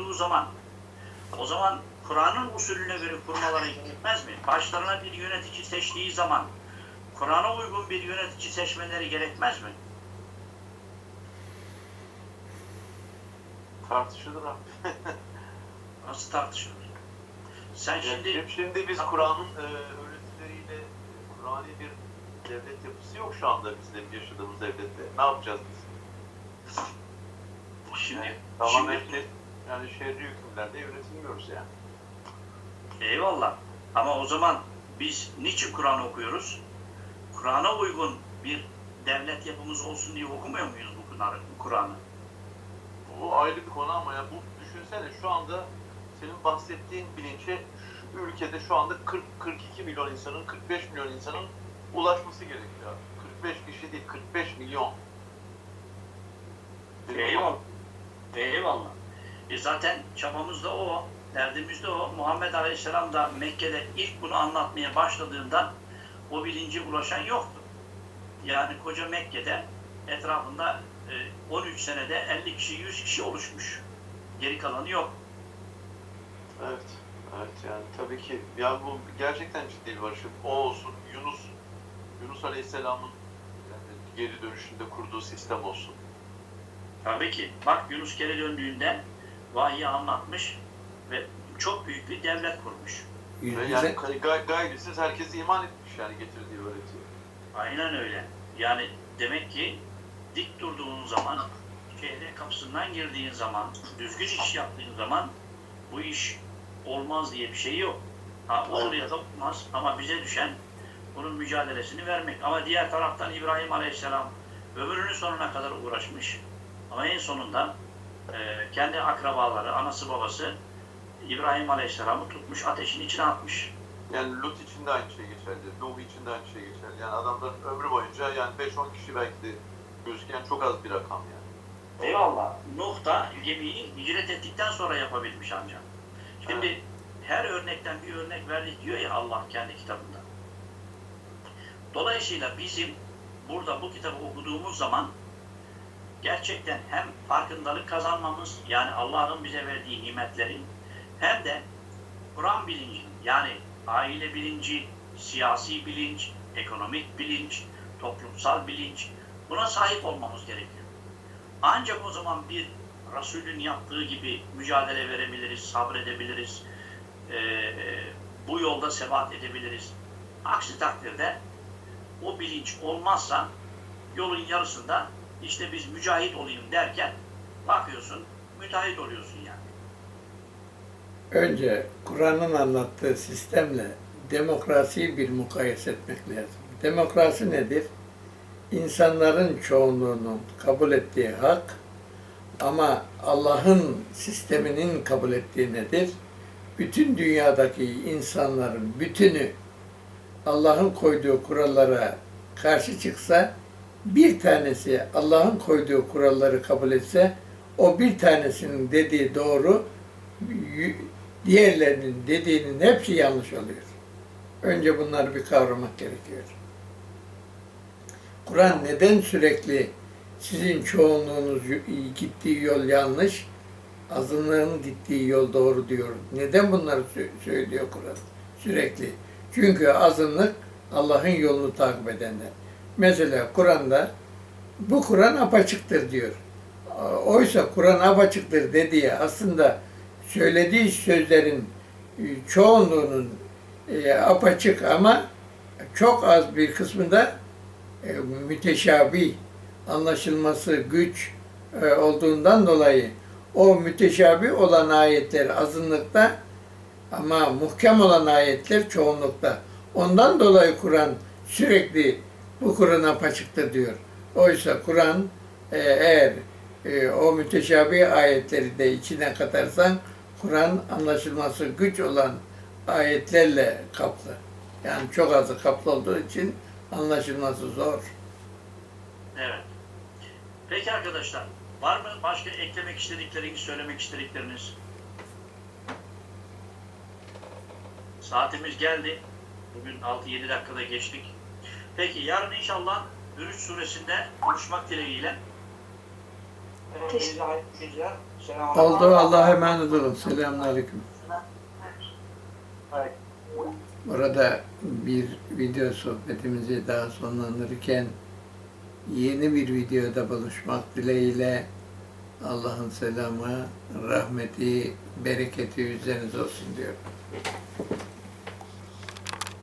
kurduğu zaman o zaman Kur'an'ın usulüne göre kurmaları gerekmez mi? Başlarına bir yönetici seçtiği zaman Kur'an'a uygun bir yönetici seçmeleri gerekmez mi? Tartışılır abi. Nasıl tartışılır? Sen Şimdi, şimdi şimdi biz Kur'an'ın e, öğretileriyle Kur'an'ı bir devlet yapısı yok şu anda bizim yaşadığımız devlette. Ne yapacağız biz? şimdi Yani, tamamen şimdi yani şehri hükümlerle yönetilmiyoruz yani. eyvallah. Ama o zaman biz niçin Kur'an okuyoruz? Kur'an'a uygun bir devlet yapımız olsun diye okumuyor muyuz bu Kur'an'ı? Kur'an'ı? Bu ayrı bir konu ama ya bu düşünsene şu anda senin bahsettiğin bilinçe ülkede şu anda 40 42 milyon insanın 45 milyon insanın ulaşması gerekiyor. 45 kişi değil 45 milyon. Eyvallah. Eyvallah. E zaten çabamız da o, derdimiz de o. Muhammed Aleyhisselam da Mekke'de ilk bunu anlatmaya başladığında o bilinci ulaşan yoktu. Yani koca Mekke'de etrafında e, 13 senede 50 kişi, 100 kişi oluşmuş. Geri kalanı yok. Evet. Evet yani tabii ki yani bu gerçekten ciddi bir barışık. O olsun Yunus Yunus Aleyhisselam'ın yani geri dönüşünde kurduğu sistem olsun. Tabii ki. Bak Yunus geri döndüğünde vahiy anlatmış ve çok büyük bir devlet kurmuş. Ve yani yüze, gay gayrisiz herkes iman etmiş yani getirdiği öğretiye. Aynen öyle. Yani demek ki dik durduğun zaman, şehre kapısından girdiğin zaman, düzgün iş yaptığın zaman bu iş olmaz diye bir şey yok. Ha, olur ya da olmaz ama bize düşen bunun mücadelesini vermek. Ama diğer taraftan İbrahim Aleyhisselam ömrünün sonuna kadar uğraşmış. Ama en sonunda e, kendi akrabaları, anası babası İbrahim Aleyhisselam'ı tutmuş, ateşin içine atmış. Yani Lut için de aynı şey geçerli. Nuh için de aynı şey geçerli. Yani adamların ömrü boyunca yani 5-10 kişi belki de gözüken çok az bir rakam yani. Eyvallah. Nuh da gemiyi hicret ettikten sonra yapabilmiş ancak. Şimdi her örnekten bir örnek verdik diyor ya Allah kendi kitabında. Dolayısıyla bizim burada bu kitabı okuduğumuz zaman gerçekten hem farkındalık kazanmamız yani Allah'ın bize verdiği nimetlerin hem de Kur'an bilincinin yani aile bilinci, siyasi bilinç, ekonomik bilinç, toplumsal bilinç buna sahip olmamız gerekiyor. Ancak o zaman bir Resulün yaptığı gibi mücadele verebiliriz, sabredebiliriz, eee, bu yolda sebat edebiliriz. Aksi takdirde o bilinç olmazsa yolun yarısında işte biz mücahit olayım derken bakıyorsun müteahhit oluyorsun yani. önce Kur'an'ın anlattığı sistemle demokrasiyi bir mukayese etmek lazım. Demokrasi nedir? İnsanların çoğunluğunun kabul ettiği hak ama Allah'ın sisteminin kabul ettiği nedir? Bütün dünyadaki insanların bütünü Allah'ın koyduğu kurallara karşı çıksa bir tanesi Allah'ın koyduğu kuralları kabul etse o bir tanesinin dediği doğru diğerlerinin dediğinin hepsi yanlış oluyor. Önce bunları bir kavramak gerekiyor. Kur'an neden sürekli sizin çoğunluğunuz gittiği yol yanlış, azınlığın gittiği yol doğru diyor. Neden bunları sö- söylüyor Kur'an? Sürekli. Çünkü azınlık Allah'ın yolunu takip edenler. Mesela Kur'an'da bu Kur'an apaçıktır diyor. Oysa Kur'an apaçıktır dediği aslında söylediği sözlerin e, çoğunluğunun e, apaçık ama çok az bir kısmında e, müteşabih anlaşılması güç olduğundan dolayı o müteşabih olan ayetler azınlıkta ama muhkem olan ayetler çoğunlukta. Ondan dolayı Kur'an sürekli bu Kur'an apaçıktır diyor. Oysa Kur'an e, eğer e, o müteşabih ayetleri de içine katarsan Kur'an anlaşılması güç olan ayetlerle kaplı. Yani çok azı kaplı olduğu için anlaşılması zor. Evet. Peki arkadaşlar, var mı başka eklemek istedikleriniz, söylemek istedikleriniz? Saatimiz geldi. Bugün 6-7 dakikada geçtik. Peki yarın inşallah Hürüç suresinde konuşmak dileğiyle. Selamun Oldu Allah'a emanet olun. Selamünaleyküm. Hayır. Burada bir video sohbetimizi daha sonlandırırken yeni bir videoda buluşmak dileğiyle Allah'ın selamı, rahmeti, bereketi üzerinize olsun diyorum.